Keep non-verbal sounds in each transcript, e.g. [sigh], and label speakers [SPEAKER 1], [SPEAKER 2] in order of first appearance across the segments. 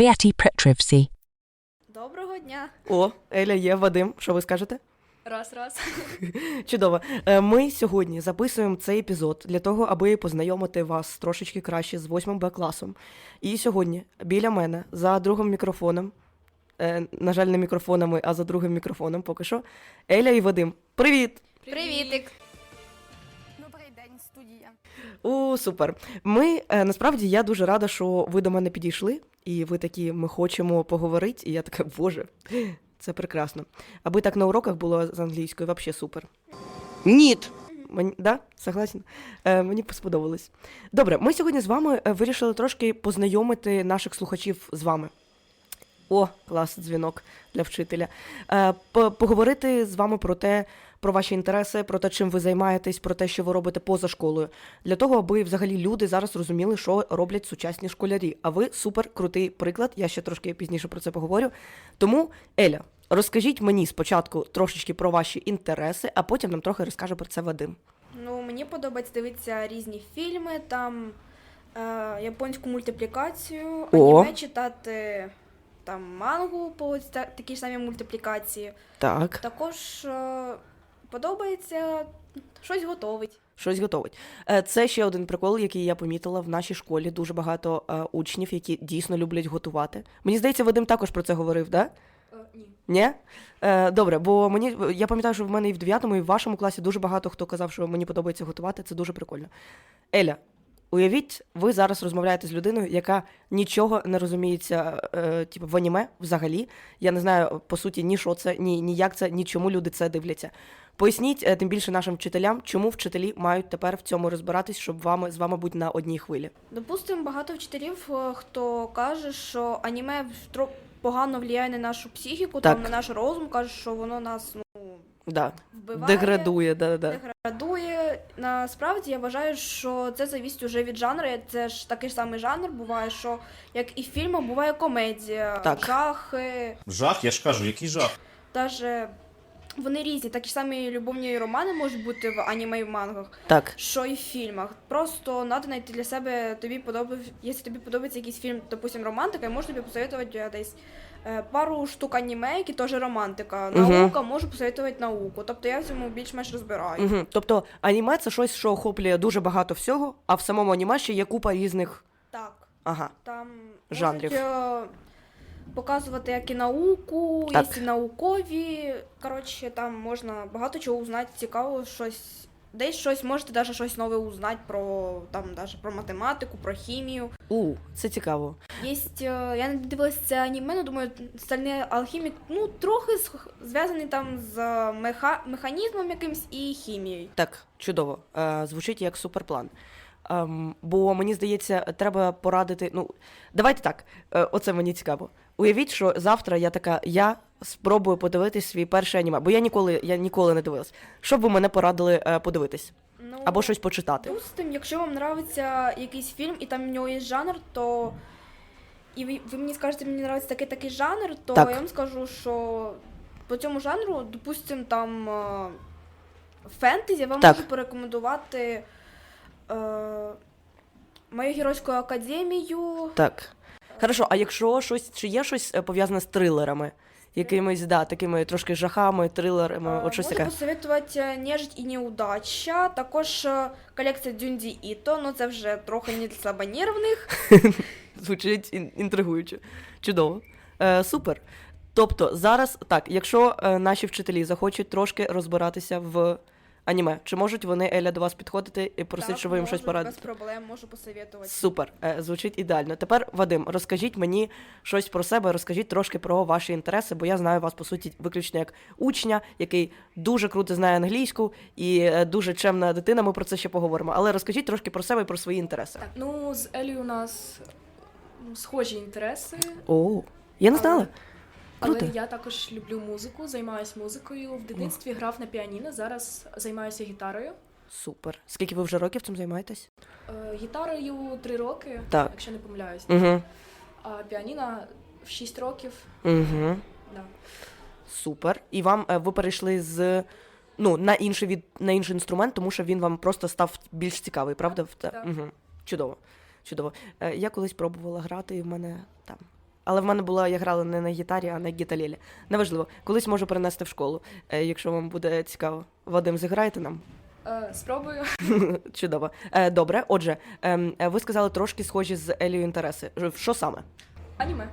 [SPEAKER 1] Sovieti Petrovsky.
[SPEAKER 2] Доброго дня.
[SPEAKER 3] О, Еля є, Вадим. Що ви скажете?
[SPEAKER 2] Раз, раз. [laughs]
[SPEAKER 3] Чудово. Е, Ми сьогодні записуємо цей епізод для того, аби познайомити вас трошечки краще з 8 Б класом. І сьогодні біля мене за другим мікрофоном, е, на жаль, не мікрофонами, а за другим мікрофоном поки що, Еля і Вадим. Привіт!
[SPEAKER 2] Привітик.
[SPEAKER 3] О, супер. Ми е, насправді я дуже рада, що ви до мене підійшли, і ви такі, ми хочемо поговорити. І я така, боже, це прекрасно. Аби так на уроках було з англійською, взагалі супер.
[SPEAKER 4] Ніт.
[SPEAKER 3] Мені, да, согласен. Е, мені сподобалось. Добре, ми сьогодні з вами е, вирішили трошки познайомити наших слухачів з вами. О, клас, дзвінок для вчителя. Е, поговорити з вами про те, про ваші інтереси, про те, чим ви займаєтесь, про те, що ви робите поза школою. Для того, аби взагалі люди зараз розуміли, що роблять сучасні школярі. А ви супер крутий приклад. Я ще трошки пізніше про це поговорю. Тому, Еля, розкажіть мені спочатку трошечки про ваші інтереси, а потім нам трохи розкаже про це Вадим.
[SPEAKER 2] Ну, мені подобається дивитися різні фільми, там е, японську мультиплікацію,
[SPEAKER 3] О.
[SPEAKER 2] аніме читати, там мангу по такій ж самій мультиплікації.
[SPEAKER 3] Так,
[SPEAKER 2] Також е, подобається щось готовить.
[SPEAKER 3] щось готовить. Е, Це ще один прикол, який я помітила в нашій школі. Дуже багато е, учнів, які дійсно люблять готувати. Мені здається, Вадим також про це говорив, да?
[SPEAKER 2] ні.
[SPEAKER 3] Ні? Е, добре, бо мені я пам'ятаю, що в мене і в 9 і в вашому класі дуже багато хто казав, що мені подобається готувати. Це дуже прикольно. Еля, уявіть, ви зараз розмовляєте з людиною, яка нічого не розуміється, е, типу, в аніме взагалі. Я не знаю по суті ні що це, ні, ні як це, ні чому люди це дивляться. Поясніть, е, тим більше нашим вчителям, чому вчителі мають тепер в цьому розбиратись, щоб вами з вами бути на одній хвилі.
[SPEAKER 2] Допустимо, багато вчителів, е, хто каже, що аніме погано впливає на нашу психіку, там, на наш розум, каже, що воно нас ну,
[SPEAKER 3] Да.
[SPEAKER 2] вбиває.
[SPEAKER 3] Деградує, да, да.
[SPEAKER 2] деградує. Насправді я вважаю, що це завість уже від жанру. Це ж такий ж самий жанр буває, що як і в фільмах буває комедія,
[SPEAKER 3] Так.
[SPEAKER 2] жахи,
[SPEAKER 5] Жах, я ж кажу, який жах?
[SPEAKER 2] даже вони різні. Такі самі любовні романи можуть бути в аніме і в мангах,
[SPEAKER 3] Так.
[SPEAKER 2] що і в фільмах. Просто треба знайти для себе тобі подобається, якщо тобі подобається якийсь фільм, допустим, романтика, я можу тобі посоветувати е, десь. е, Пару штук аніме, які теж романтика.
[SPEAKER 3] Мгм.
[SPEAKER 2] Наука можу посоветувати науку. Тобто я в цьому більш-менш розбираю.
[SPEAKER 3] Угу. Тобто аніме це щось, що охоплює дуже багато всього, а в самому аніме ще є купа різних.
[SPEAKER 2] Так.
[SPEAKER 3] Ага.
[SPEAKER 2] Там
[SPEAKER 3] Жанрів.
[SPEAKER 2] можуть е, показувати як і науку,
[SPEAKER 3] Так.
[SPEAKER 2] і наукові. Коротше, там можна багато чого узнати, цікаво, щось. Десь щось можете навіть щось нове узнати про там даже про математику, про хімію.
[SPEAKER 3] У, це цікаво.
[SPEAKER 2] Є, я не дивилася це аніме, але думаю, стальний алхімік ну трохи зв'язаний там з меха... механізмом якимсь і хімією.
[SPEAKER 3] Так, чудово. Е, звучить як суперплан. Ем, бо мені здається, треба порадити. Ну, давайте так. Е, оце мені цікаво. Уявіть, що завтра я така, я спробую подивитись свій перший аніме, бо я ніколи, я ніколи не дивилась. Що б ви мене порадили е, подивитись?
[SPEAKER 2] Ну,
[SPEAKER 3] Або щось почитати?
[SPEAKER 2] Допустим, якщо вам подобається якийсь фільм і там в нього є жанр, то і ви, ви мені скажете, мені подобається такий такий жанр, то
[SPEAKER 3] Так.
[SPEAKER 2] я вам скажу, що по цьому жанру, допустим, там е, фентезі, я вам
[SPEAKER 3] Так.
[SPEAKER 2] можу порекомендувати е, мою геройську академію.
[SPEAKER 3] Так. Хорошо, а якщо щось, чи є щось е, пов'язане з трилерами? Якимись, да, такими трошки жахами, трилерами,
[SPEAKER 2] Е,
[SPEAKER 3] от щось
[SPEAKER 2] Можу
[SPEAKER 3] таке.
[SPEAKER 2] посоветувати «Нежить і неудача, також е, колекція Дюнді Іто, ну це вже трохи не для слабонервних. [laughs]
[SPEAKER 3] Звучить ін- інтригуюче. Чудово. Е, супер. Тобто, зараз так, якщо е, наші вчителі захочуть трошки розбиратися в аніме, чи можуть вони Еля до вас підходити і просити, щоб ви їм щось порадите?
[SPEAKER 2] Без проблем можу посоветувати.
[SPEAKER 3] Супер, е, звучить ідеально. Тепер, Вадим, розкажіть мені щось про себе, розкажіть трошки про ваші інтереси, бо я знаю вас по суті виключно як учня, який дуже круто знає англійську і е, дуже чемна дитина. Ми про це ще поговоримо. Але розкажіть трошки про себе і про свої інтереси.
[SPEAKER 6] Так, ну з Елією у нас ну, схожі інтереси,
[SPEAKER 3] О, я не знала.
[SPEAKER 6] але
[SPEAKER 3] Круто.
[SPEAKER 6] я також люблю музику, займаюся музикою. В дитинстві грав на піаніно, зараз займаюся гітарою.
[SPEAKER 3] Супер. Скільки ви вже років цим займаєтесь?
[SPEAKER 6] Е, гітарою три роки,
[SPEAKER 3] Так.
[SPEAKER 6] якщо не помиляюсь.
[SPEAKER 3] Угу.
[SPEAKER 6] А піаніно в 6 років.
[SPEAKER 3] Угу.
[SPEAKER 6] Да.
[SPEAKER 3] Супер. І вам е, ви перейшли з ну, на інший від на інший інструмент, тому що він вам просто став більш цікавий, правда?
[SPEAKER 6] Так.
[SPEAKER 3] Угу. Чудово. Чудово. Е, я колись пробувала грати, і в мене там Але в мене була, я грала не на гітарі, а на гіталілі. Неважливо. Колись можу перенести в школу, е, якщо вам буде цікаво. Вадим, зіграєте нам?
[SPEAKER 6] Е, спробую. [laughs]
[SPEAKER 3] Чудово. Е, добре, отже, ем, е, ви сказали трошки схожі з Елією інтереси. Ж- Що саме?
[SPEAKER 6] Аніме.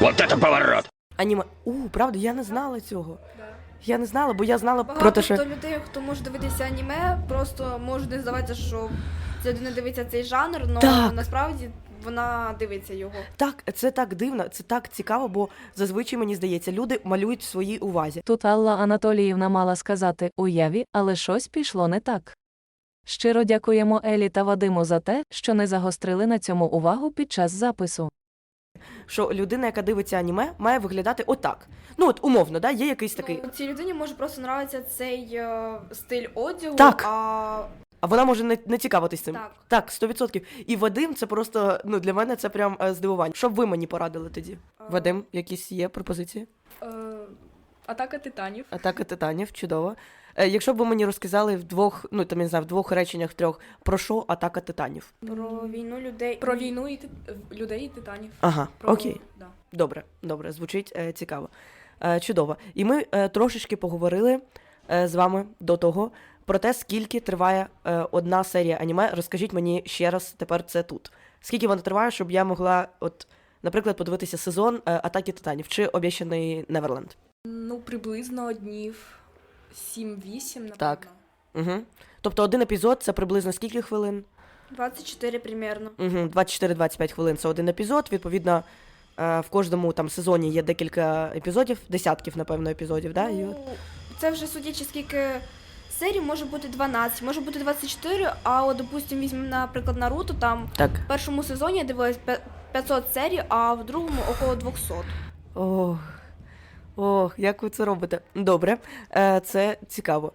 [SPEAKER 1] Вот это поворот!
[SPEAKER 3] Аніме. У, правда, я не знала цього.
[SPEAKER 6] Да.
[SPEAKER 3] Я не знала, бо я знала
[SPEAKER 2] Багато
[SPEAKER 3] про те, що.
[SPEAKER 2] хто людей, хто може дивитися аніме, просто може не здаватися, що ця людина дивиться цей жанр, але
[SPEAKER 3] Так.
[SPEAKER 2] насправді вона дивиться його.
[SPEAKER 3] Так, це так дивно, це так цікаво, бо зазвичай мені здається, люди малюють в своїй увазі.
[SPEAKER 4] Тут Алла Анатоліївна мала сказати уяві, але щось пішло не так. Щиро дякуємо Елі та Вадиму за те, що не загострили на цьому увагу під час запису.
[SPEAKER 3] Що людина, яка дивиться аніме, має виглядати отак. Ну, от умовно, да, є якийсь такий.
[SPEAKER 2] Ну, цій людині може просто нравитися цей е, стиль одягу,
[SPEAKER 3] Так.
[SPEAKER 2] а
[SPEAKER 3] А вона може не, не цікавитись цим.
[SPEAKER 2] Так.
[SPEAKER 3] Так, 100%. І Вадим, це просто ну для мене це прям е, здивування. Що б ви мені порадили тоді?
[SPEAKER 2] Е.
[SPEAKER 3] Вадим, якісь є пропозиції?
[SPEAKER 6] Е, атака титанів.
[SPEAKER 3] Атака титанів, чудово. Е, якщо б ви мені розказали в двох, ну там я не знаю, в двох реченнях трьох, про що атака титанів?
[SPEAKER 2] про війну людей.
[SPEAKER 6] Про війну і тит... людей і титанів.
[SPEAKER 3] Ага,
[SPEAKER 6] Про...
[SPEAKER 3] окей.
[SPEAKER 6] Да.
[SPEAKER 3] Добре, добре, звучить е, цікаво. Е, чудово. І ми е, трошечки поговорили е, з вами до того про те, скільки триває е, одна серія аніме. Розкажіть мені ще раз тепер це тут. Скільки вона триває, щоб я могла, от, наприклад, подивитися сезон е, Атаки Титанів чи Обіщаний Неверленд.
[SPEAKER 6] Ну, приблизно днів 7-8, напевно.
[SPEAKER 3] Так. Угу. Тобто один епізод це приблизно скільки хвилин?
[SPEAKER 2] 24 примерно.
[SPEAKER 3] Угу, 24-25 хвилин це один епізод. Відповідно, е, в кожному там сезоні є декілька епізодів, десятків, напевно, епізодів, да? І от-
[SPEAKER 2] Ну, це вже судячи, скільки серій може бути 12, може бути 24, а от, допустим, візьмемо, наприклад, Наруто, там
[SPEAKER 3] Так.
[SPEAKER 2] в першому сезоні я дивилась пе- 500 серій, а в другому около 200.
[SPEAKER 3] Ох, ох, як ви це робите? Добре, е, це цікаво.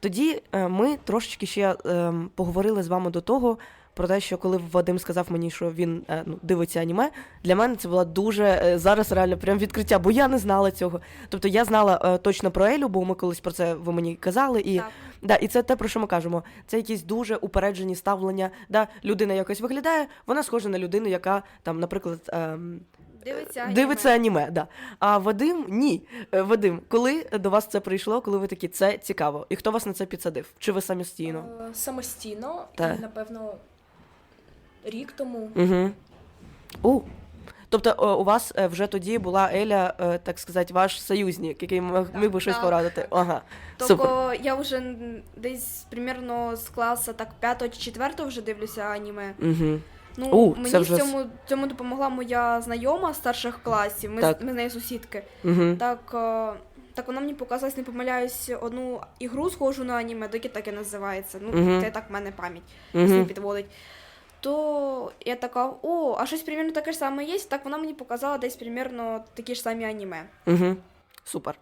[SPEAKER 3] Тоді е, ми трошечки ще е, поговорили з вами до того. Про те, що коли Вадим сказав мені, що він е, ну, дивиться аніме, для мене це було дуже е, зараз реально прям відкриття, бо я не знала цього. Тобто я знала е, точно про Елю, бо ми колись про це ви мені казали, і
[SPEAKER 2] Так.
[SPEAKER 3] Да, і це те, про що ми кажемо. Це якісь дуже упереджені ставлення. Да, людина якось виглядає, вона схожа на людину, яка там, наприклад, ем,
[SPEAKER 2] Дивиться аніме.
[SPEAKER 3] дивиться аніме. Да. А Вадим ні. Е, Вадим, коли до вас це прийшло, коли ви такі, це цікаво. І хто вас на це підсадив? Чи ви самостійно?
[SPEAKER 6] Е, самостійно
[SPEAKER 3] Так.
[SPEAKER 6] і, напевно, рік тому.
[SPEAKER 3] Угу. У. Тобто е, у вас е, вже тоді була Еля, е, так сказати, ваш союзник, який міг би щось
[SPEAKER 2] Так.
[SPEAKER 3] порадити. Ага.
[SPEAKER 2] Тобто я вже десь примерно з класу так 5 чи 4 вже дивлюся аніме.
[SPEAKER 3] Угу.
[SPEAKER 2] Ну,
[SPEAKER 3] У,
[SPEAKER 2] мені
[SPEAKER 3] це вже
[SPEAKER 2] в цьому, цьому допомогла моя знайома з старших класів. Ми,
[SPEAKER 3] Так.
[SPEAKER 2] ми з нею сусідки.
[SPEAKER 3] Угу.
[SPEAKER 2] Так, так вона мені показалась, не помиляюсь, одну ігру схожу на аніме, доки так і називається. Ну,
[SPEAKER 3] Мгм.
[SPEAKER 2] це так в мене пам'ять
[SPEAKER 3] Угу.
[SPEAKER 2] підводить. То я така, о, а щось примерно таке ж саме є. Так вона мені показала десь примерно такі ж самі аніме.
[SPEAKER 3] Угу. Супер.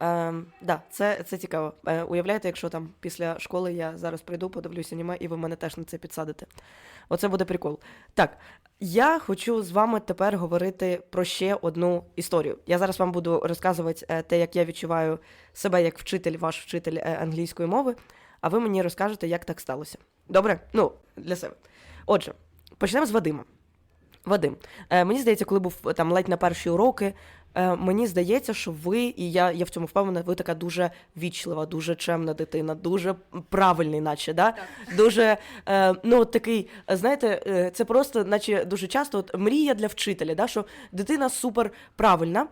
[SPEAKER 3] Ем, да, це, це цікаво. Е, уявляєте, якщо там після школи я зараз прийду, подивлюся аніме, і ви мене теж на це підсадите. Оце буде прикол. Так, я хочу з вами тепер говорити про ще одну історію. Я зараз вам буду розказувати е, те, як я відчуваю себе як вчитель, ваш вчитель е, англійської мови, а ви мені розкажете, як так сталося. Добре? Ну, для себе. Отже, почнемо з Вадима. Вадим, е, мені здається, коли був е, там ледь на перші уроки, е, мені здається, що ви, і я, я в цьому впевнена, ви така дуже вічлива, дуже чемна дитина, дуже правильний, наче, да? дуже е, ну, от такий, е, знаєте, е, це просто, наче дуже часто от, мрія для вчителя, да? що дитина супер правильна,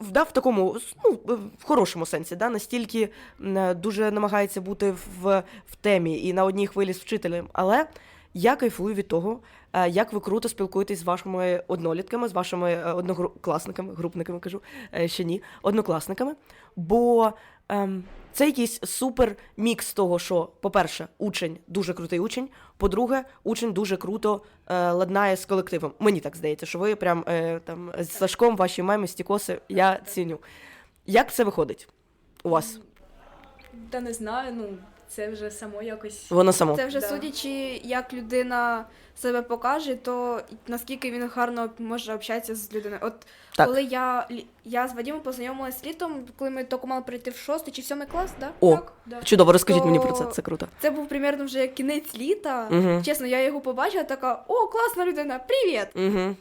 [SPEAKER 3] в, да, в такому ну, в хорошому сенсі, да? настільки е, дуже намагається бути в, в темі і на одній хвилі з вчителем. Але я кайфую від того, е, як ви круто спілкуєтесь з вашими однолітками, з вашими е, однокласниками, групниками кажу, е, ще ні, однокласниками. Бо ем, це якийсь супер мікс того, що, по-перше, учень дуже крутий учень. По-друге, учень дуже круто е, ладнає з колективом. Мені так здається, що ви прям е, там з Сашком, ваші меми, стікоси, я ціню. Як це виходить у вас?
[SPEAKER 6] Та не знаю, ну, це вже само якось.
[SPEAKER 3] Воно само.
[SPEAKER 2] Це вже
[SPEAKER 6] Да.
[SPEAKER 2] судячи, як людина себе покаже, то наскільки він гарно може общатися з людиною. От
[SPEAKER 3] Так.
[SPEAKER 2] коли я, я з Вадимом познайомилась літом, коли ми тільки мали прийти в шостий чи в сьомий клас, да?
[SPEAKER 3] О,
[SPEAKER 6] Так, да.
[SPEAKER 3] чудово, розкажіть мені про це, це круто.
[SPEAKER 2] Це був примерно вже кінець літа.
[SPEAKER 3] Мгм.
[SPEAKER 2] Чесно, я його побачила, така, о, класна людина, привіт!
[SPEAKER 3] Угу.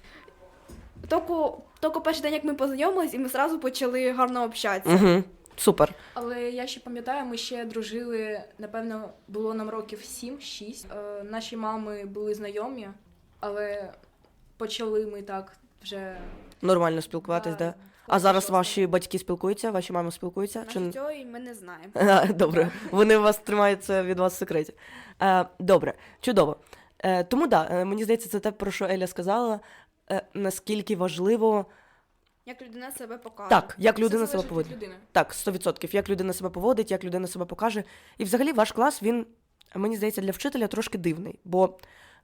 [SPEAKER 2] Тільки, тільки перший день, як ми познайомились, і ми одразу почали гарно общатися.
[SPEAKER 3] Угу. Супер.
[SPEAKER 6] Але я ще пам'ятаю, ми ще дружили, напевно, було нам років 7-6. Е, наші мами були знайомі, але почали ми так вже.
[SPEAKER 3] Нормально спілкуватись, да? А зараз ваші батьки спілкуються, ваші мами спілкуються? Чи...
[SPEAKER 2] На ми не знаємо. [laughs]
[SPEAKER 3] А, Добре, вони вас тримаються від вас в секреті. Е, добре, чудово. Е, тому да, е, мені здається, це те, про що Еля сказала. Е, наскільки важливо
[SPEAKER 2] Як людина себе покаже.
[SPEAKER 3] так, як людина себе поводить. Так, 100%. Як людина себе поводить, як людина себе покаже. І взагалі ваш клас, він, мені здається, для вчителя трошки дивний. Бо,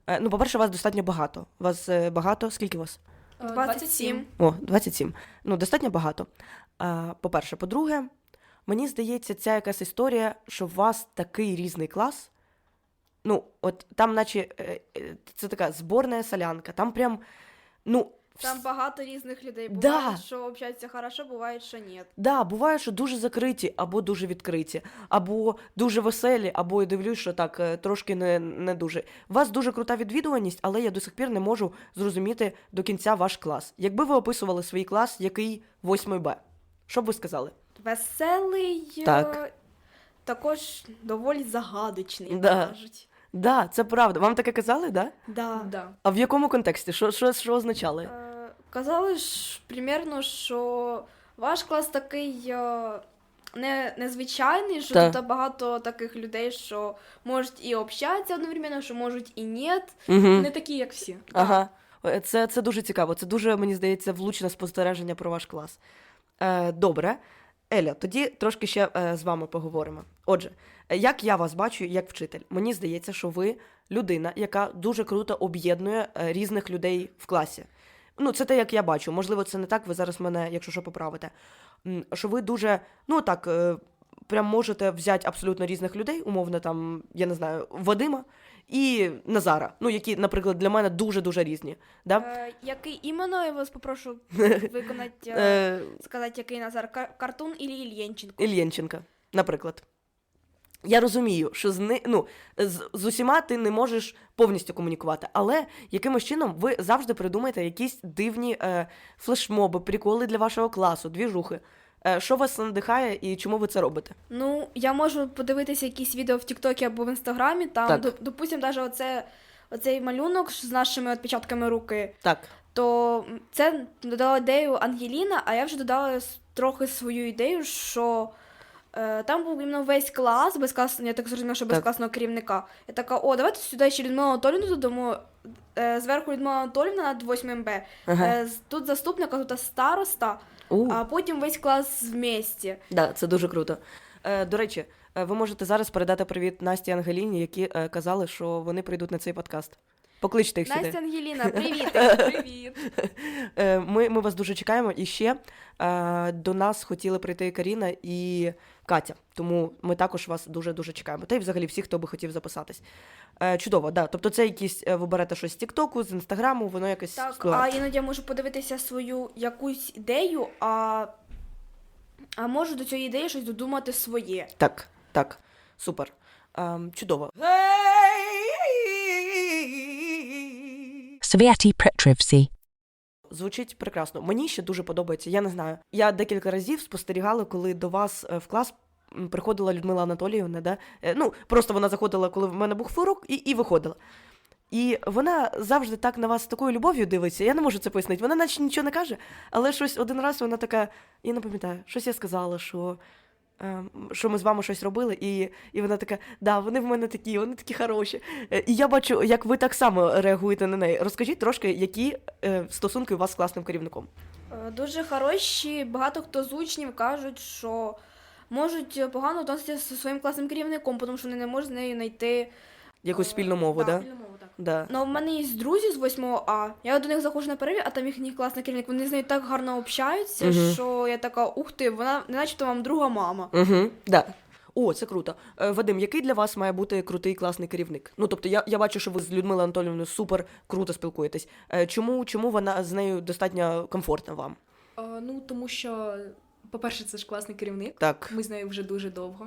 [SPEAKER 3] е, ну, по-перше, вас достатньо багато. Вас е, багато, скільки вас?
[SPEAKER 6] Е,
[SPEAKER 2] 27.
[SPEAKER 3] О, 27. Ну, достатньо багато. По-перше, по-друге, мені здається, ця якась історія, що у вас такий різний клас. Ну, от там, наче, е, е, це така зборна солянка, там прям, ну,
[SPEAKER 2] Там багато різних людей.
[SPEAKER 3] Да.
[SPEAKER 2] Буває, що общаються хорошо, буває, що ні.
[SPEAKER 3] Да, буває, що дуже закриті, або дуже відкриті, або дуже веселі, або я дивлюсь, що так е, трошки не, не дуже. У вас дуже крута відвідуваність, але я до сих пір не можу зрозуміти до кінця ваш клас. Якби ви описували свій клас, який 8 Б, що б ви сказали?
[SPEAKER 2] Веселий,
[SPEAKER 3] Так.
[SPEAKER 2] е, також доволі загадочний, як
[SPEAKER 3] Да.
[SPEAKER 2] кажуть.
[SPEAKER 3] Да, це правда. Вам таке казали, да?
[SPEAKER 2] Да.
[SPEAKER 6] Да.
[SPEAKER 3] А в якому контексті? Що, що, що означали?
[SPEAKER 2] Е, Казали ж примірно, що ваш клас такий е, не, незвичайний, що
[SPEAKER 3] Та.
[SPEAKER 2] тут багато таких людей, що можуть і общатися одновременно, що можуть і ні.
[SPEAKER 3] Угу.
[SPEAKER 6] Не такі, як всі.
[SPEAKER 3] Ага. Е, Це, це дуже цікаво. Це дуже, мені здається, влучне спостереження про ваш клас. Е, добре. Еля, тоді трошки ще е, з вами поговоримо. Отже, як я вас бачу як вчитель, мені здається, що ви людина, яка дуже круто об'єднує е, різних людей в класі. Ну, це те, як я бачу. Можливо, це не так, ви зараз мене, якщо що, поправите. Що ви дуже, ну так, е, прям можете взяти абсолютно різних людей, умовно, там, я не знаю, Вадима і Назара, ну, які, наприклад, для мене дуже-дуже різні. Да?
[SPEAKER 2] Е, який іменно я вас попрошу [laughs] виконати, е, сказати, який Назар, Картун і Ільєнченко?
[SPEAKER 3] Ільєнченка, наприклад. Я розумію, що з, ни... ну, з, з усіма ти не можеш повністю комунікувати, але якимось чином ви завжди придумаєте якісь дивні е, флешмоби, приколи для вашого класу, двіжухи. Е, що вас надихає і чому ви це робите?
[SPEAKER 2] Ну, я можу подивитися якісь відео в Тіктокі або в Інстаграмі, там,
[SPEAKER 3] Так.
[SPEAKER 2] доп- допустим, навіть оце, оцей малюнок з нашими відпечатками руки,
[SPEAKER 3] Так,
[SPEAKER 2] то це додала ідею Ангеліна, а я вже додала с- трохи свою ідею, що там був іменно весь клас, без клас, я так зрозуміла, що без
[SPEAKER 3] Так.
[SPEAKER 2] класного керівника. Я така, о, давайте сюди ще Людмилу Анатолівну додамо. Е, зверху Людмила Анатолівна над 8 Б.
[SPEAKER 3] Ага.
[SPEAKER 2] Е, тут заступник, а тут староста,
[SPEAKER 3] У,
[SPEAKER 2] а потім весь клас вместе.
[SPEAKER 3] да, це дуже круто. Е, до речі, е, ви можете зараз передати привіт Насті Ангеліні, які е, казали, що вони прийдуть на цей подкаст. Покличте їх сюди.
[SPEAKER 2] Настя Ангеліна, [laughs] привіт!
[SPEAKER 6] Привіт!
[SPEAKER 3] Е, Ми, ми вас дуже чекаємо. І ще е, до нас хотіли прийти Каріна і Катя. Тому ми також вас дуже дуже чекаємо. Та й взагалі всі, хто би хотів записатись. Е, чудово, да. Тобто, це якісь е, ви берете щось з Тіктоку, з інстаграму, воно якось
[SPEAKER 2] Так, а іноді я можу подивитися свою якусь ідею, а, а можу до цієї ідеї щось додумати своє.
[SPEAKER 3] Так, так, супер. Ем, чудово.
[SPEAKER 5] Sviati Petrivsi.
[SPEAKER 3] Звучить прекрасно. Мені ще дуже подобається. Я не знаю. Я декілька разів спостерігала, коли до вас е, в клас приходила Людмила Анатоліївна. Да? Е, Ну, просто вона заходила, коли в мене був фурок, і, і виходила. І вона завжди так на вас з такою любов'ю дивиться. Я не можу це пояснити. Вона наче нічого не каже, але щось один раз вона така, я не пам'ятаю, щось я сказала, що. Е, Що ми з вами щось робили, і, і вона така, да, вони в мене такі, вони такі хороші. Е, І я бачу, як ви так само реагуєте на неї. Розкажіть трошки, які е, стосунки у вас з класним керівником.
[SPEAKER 2] Е, Дуже хороші, багато хто з учнів кажуть, що можуть погано відноситися зі своїм класним керівником, тому що вони не можуть з нею знайти.
[SPEAKER 3] Якусь спільну мову,
[SPEAKER 2] да,
[SPEAKER 3] да?
[SPEAKER 6] Спільну мову, так.
[SPEAKER 3] Да.
[SPEAKER 2] Ну, в мене є друзі з 8 А. Я до них заходжу на перерві, а там їхній класний керівник. Вони з нею так гарно общаються,
[SPEAKER 3] Мгм.
[SPEAKER 2] що я така, ух ти, вона не начебто вам друга мама.
[SPEAKER 3] Угу, да. О, це круто. Е, Вадим, який для вас має бути крутий класний керівник? Ну, тобто, я, я бачу, що ви з Людмилою Анатоліївною супер круто спілкуєтесь. Е, Чому, чому вона з нею достатньо комфортна вам?
[SPEAKER 6] Е, ну, тому що, по-перше, це ж класний керівник.
[SPEAKER 3] Так.
[SPEAKER 6] Ми з нею вже дуже довго.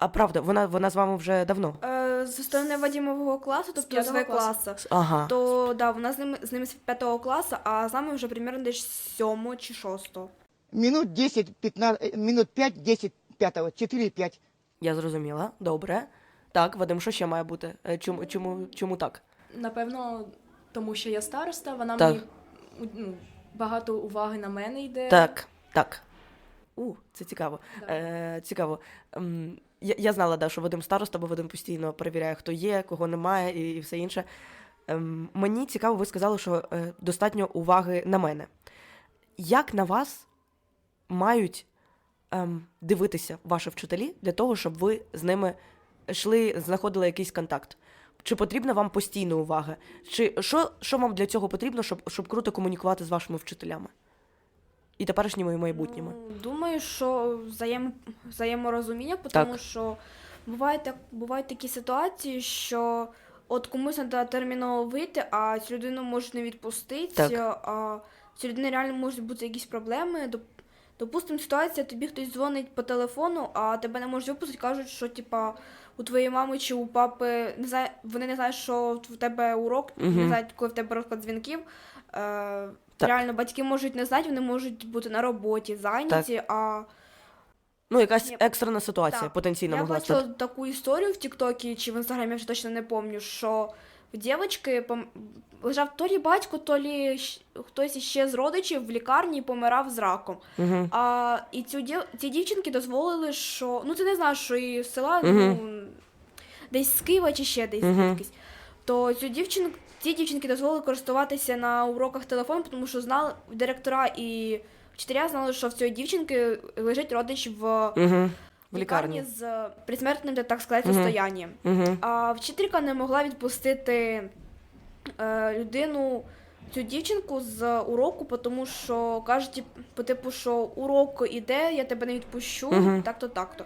[SPEAKER 3] А правда, вона, вона з вами вже давно.
[SPEAKER 2] Е, з сторони Вадімового класу, тобто з
[SPEAKER 6] п'ятого
[SPEAKER 2] В
[SPEAKER 6] класу.
[SPEAKER 2] класу,
[SPEAKER 3] Ага.
[SPEAKER 2] то да, вона з ними з ними з п'ятого класу, а з нами вже примерно десь з сьомого чи шостого.
[SPEAKER 5] Минут 10-15, минут 5-10 пятого, 4-5.
[SPEAKER 3] Я зрозуміла. Добре. Так, Вадим, що ще має бути? Е, Чому, чому, чому так?
[SPEAKER 6] Напевно, тому що я староста, вона
[SPEAKER 3] Так.
[SPEAKER 6] мені ну, багато уваги на мене йде.
[SPEAKER 3] Так, так. У, це цікаво.
[SPEAKER 6] Да.
[SPEAKER 3] Е, цікаво. Я, я знала, да, що Вадим староста, бо Вадим постійно перевіряє, хто є, кого немає і, і все інше. Ем, мені цікаво, ви сказали, що е, достатньо уваги на мене. Як на вас мають ем, дивитися ваші вчителі для того, щоб ви з ними йшли, знаходили якийсь контакт? Чи потрібна вам постійна увага? Чи що, що вам для цього потрібно, щоб, щоб круто комунікувати з вашими вчителями? І теперішніми, і майбутніми.
[SPEAKER 2] Ну, думаю, що взаєм... взаєморозуміння, тому
[SPEAKER 3] Так.
[SPEAKER 2] що буває так, бувають такі ситуації, що от комусь треба терміново вийти, а цю людину можуть не відпустити,
[SPEAKER 3] Так.
[SPEAKER 2] а цю людини реально можуть бути якісь проблеми. Доп- Допустим, ситуація, тобі хтось дзвонить по телефону, а тебе не можуть випустити, кажуть, що типа у твоєї мами чи у папи не знаю, вони не знають, що в тебе урок,
[SPEAKER 3] Мгм.
[SPEAKER 2] не знають, коли в тебе розклад дзвінків. Е, Реально, батьки можуть не знати, вони можуть бути на роботі, зайняті, а
[SPEAKER 3] Ну, якась
[SPEAKER 2] Ні.
[SPEAKER 3] екстрена ситуація
[SPEAKER 2] Так.
[SPEAKER 3] потенційно
[SPEAKER 2] я
[SPEAKER 3] могла
[SPEAKER 2] бачила
[SPEAKER 3] стати.
[SPEAKER 2] таку історію в Тіктокі чи в інстаграмі, я вже точно не пам'ятаю, що в дівчинки пом... лежав то лі батько, то лі щ- хтось іще з родичів в лікарні і помирав з раком.
[SPEAKER 3] Угу.
[SPEAKER 2] А і цю дів... ці дівчинки дозволили, що ну ти не знаєш, що і з села,
[SPEAKER 3] Мгм.
[SPEAKER 2] ну десь з Києва чи ще десь
[SPEAKER 3] Мгм.
[SPEAKER 2] звідкись. То цю дівчинку, ці дівчинки дозволили користуватися на уроках телефоном, тому що знали директора і вчителя знали, що в цієї дівчинки лежить родич в
[SPEAKER 3] Угу. В лікарні.
[SPEAKER 2] з предсмертним, так сказати,
[SPEAKER 3] Мгм.
[SPEAKER 2] состоянням.
[SPEAKER 3] Угу.
[SPEAKER 2] А вчителька не могла відпустити е, людину, цю дівчинку з уроку, тому що каже, тип- по типу, що урок іде, я тебе не відпущу,
[SPEAKER 3] Мгм.
[SPEAKER 2] так-то, так-то.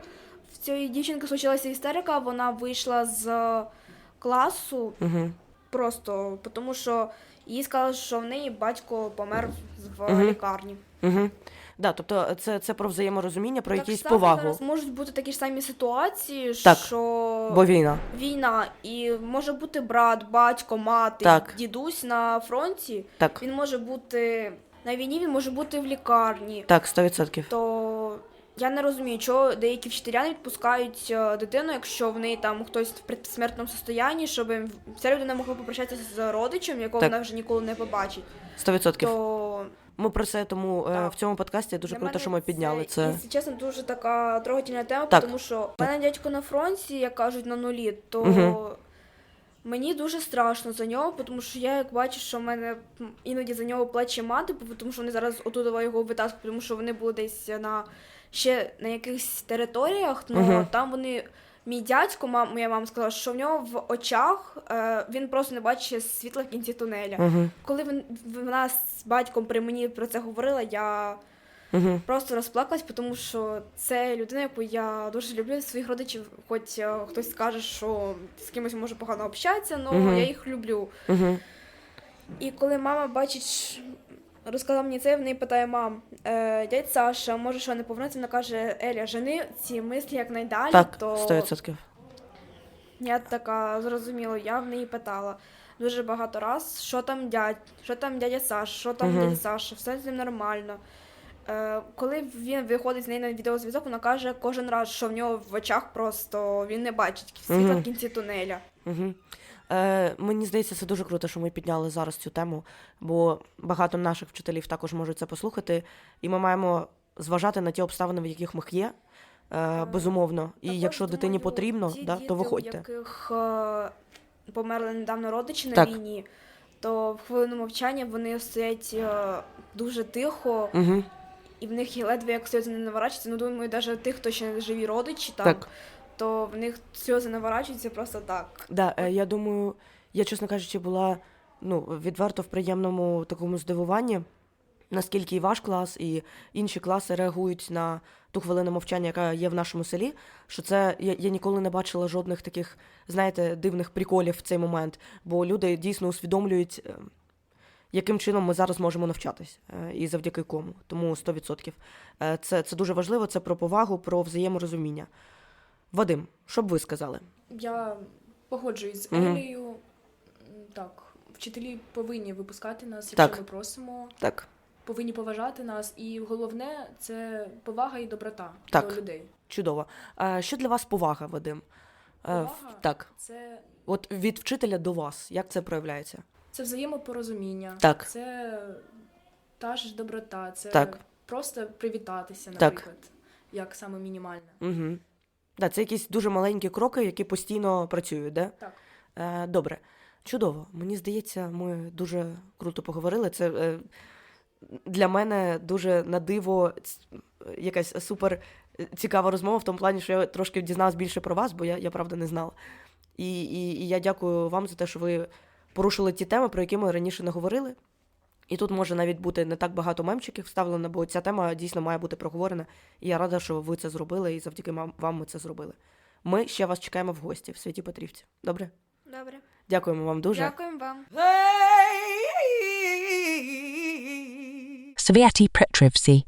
[SPEAKER 2] В цієї дівчинки случилася істерика, вона вийшла з класу
[SPEAKER 3] Угу.
[SPEAKER 2] просто, тому що їй сказали, що в неї батько помер в
[SPEAKER 3] Мгм.
[SPEAKER 2] лікарні.
[SPEAKER 3] Угу. Да, тобто це, це про взаєморозуміння, про
[SPEAKER 2] так
[SPEAKER 3] якусь
[SPEAKER 2] само
[SPEAKER 3] повагу.
[SPEAKER 2] зараз можуть бути такі ж самі ситуації,
[SPEAKER 3] Так,
[SPEAKER 2] що
[SPEAKER 3] Бо війна.
[SPEAKER 2] війна, і може бути брат, батько, мати,
[SPEAKER 3] Так.
[SPEAKER 2] дідусь на фронті.
[SPEAKER 3] Так,
[SPEAKER 2] Він може бути на війні, він може бути в лікарні.
[SPEAKER 3] так, 100%.
[SPEAKER 2] То я не розумію, чого деякі вчителя не відпускають е, дитину, якщо в неї там хтось в предсмертному состоянні, щоб ця людина могла попрощатися з родичем, якого
[SPEAKER 3] Так.
[SPEAKER 2] вона вже ніколи не побачить.
[SPEAKER 3] 100%.
[SPEAKER 2] То
[SPEAKER 3] Ми про це тому е,
[SPEAKER 2] Так.
[SPEAKER 3] в цьому подкасті дуже
[SPEAKER 2] Для
[SPEAKER 3] круто, що ми підняли це.
[SPEAKER 2] Якщо чесно, дуже така трогательна тема,
[SPEAKER 3] Так.
[SPEAKER 2] тому що в мене дядько на фронті, як кажуть, на нулі, то
[SPEAKER 3] Мгм.
[SPEAKER 2] мені дуже страшно за нього, тому що я як бачу, що в мене іноді за нього плаче мати, тому що вони зараз отуда його витаскують, тому що вони були десь на ще на якихось територіях, ну
[SPEAKER 3] Мгм.
[SPEAKER 2] там вони. Мій дядько, мам, моя мама сказала, що в нього в очах е, він просто не бачить світла в кінці тунеля.
[SPEAKER 3] Угу.
[SPEAKER 2] Коли він, вона з батьком при мені про це говорила, я
[SPEAKER 3] Угу.
[SPEAKER 2] просто розплакалась, тому що це людина, яку я дуже люблю своїх родичів, хоч е, хтось скаже, що з кимось може погано общатися, але
[SPEAKER 3] Мгм.
[SPEAKER 2] я їх люблю.
[SPEAKER 3] Угу.
[SPEAKER 2] І коли мама бачить, розказала мені це, в неї питає мам, е, дядь Саша, може, що не повернеться? Вона каже, Еля, жени ці мислі якнайдалі,
[SPEAKER 3] Так,
[SPEAKER 2] то
[SPEAKER 3] 100%.
[SPEAKER 2] я така зрозуміла, я в неї питала дуже багато раз, що там дядь, що там дядя Саш, що там
[SPEAKER 3] Мгм.
[SPEAKER 2] дядя Саша, все з ним нормально. Е, коли він виходить з нею на відеозв'язок, вона каже кожен раз, що в нього в очах просто він не бачить світла
[SPEAKER 3] Мгм.
[SPEAKER 2] в кінці тунеля.
[SPEAKER 3] Угу. Е, мені здається, це дуже круто, що ми підняли зараз цю тему, бо багато наших вчителів також можуть це послухати, і ми маємо зважати на ті обставини, в яких ми є, е, безумовно. І
[SPEAKER 2] Також,
[SPEAKER 3] якщо дитині
[SPEAKER 2] думаю,
[SPEAKER 3] потрібно,
[SPEAKER 2] ті
[SPEAKER 3] да,
[SPEAKER 2] діти,
[SPEAKER 3] то виходьте.
[SPEAKER 2] У яких е, померли недавно родичі на
[SPEAKER 3] Так.
[SPEAKER 2] війні, то в хвилину мовчання вони стоять е, дуже тихо,
[SPEAKER 3] Угу.
[SPEAKER 2] і в них є ледве як сльози не наворачуються. Ну, думаю, навіть тих, хто ще не живі родичі, там,
[SPEAKER 3] Так.
[SPEAKER 2] То в них сльози наворачуються просто так.
[SPEAKER 3] Да, е, я думаю, я, чесно кажучи, була ну, відверто в приємному такому здивуванні, наскільки і ваш клас, і інші класи реагують на ту хвилину мовчання, яка є в нашому селі. Що це я, я ніколи не бачила жодних таких, знаєте, дивних приколів в цей момент, бо люди дійсно усвідомлюють. е, Яким чином ми зараз можемо навчатись е, і завдяки кому. Тому 100%. Е, Це, це дуже важливо, це про повагу, про взаєморозуміння. Вадим, що б ви сказали?
[SPEAKER 6] Я погоджуюсь з
[SPEAKER 3] Мгм.
[SPEAKER 6] Елією. Так, вчителі повинні випускати нас, якщо
[SPEAKER 3] Так.
[SPEAKER 6] ми просимо,
[SPEAKER 3] Так,
[SPEAKER 6] повинні поважати нас, і головне це повага і доброта
[SPEAKER 3] Так.
[SPEAKER 6] до людей.
[SPEAKER 3] чудово. Е, що для вас повага, Вадим? Е, в-
[SPEAKER 6] Повага?
[SPEAKER 3] так,
[SPEAKER 6] Це,
[SPEAKER 3] от від вчителя до вас, як це проявляється?
[SPEAKER 6] це взаємопорозуміння,
[SPEAKER 3] Так.
[SPEAKER 6] це та ж доброта, це
[SPEAKER 3] Так.
[SPEAKER 6] просто привітатися,
[SPEAKER 3] Так.
[SPEAKER 6] наприклад, як саме мінімальне.
[SPEAKER 3] Угу. Да, це якісь дуже маленькі кроки, які постійно працюють, да?
[SPEAKER 6] Так.
[SPEAKER 3] Е, добре, чудово. Мені здається, ми дуже круто поговорили. Це е, для мене дуже на диво якась супер е, цікава розмова в тому плані, що я трошки дізналась більше про вас, бо я, я правда не знала. І, і, і я дякую вам за те, що ви порушили ті теми, про які ми раніше не говорили. І тут може навіть бути не так багато мемчиків вставлено, бо ця тема дійсно має бути проговорена. І я рада, що ви це зробили, і завдяки мам- вам ми це зробили. Ми ще вас чекаємо в гості в Святі Петрівці. Добре?
[SPEAKER 2] Добре.
[SPEAKER 3] Дякуємо вам дуже.
[SPEAKER 2] Дякуємо вам.
[SPEAKER 7] Святі Petrovsi.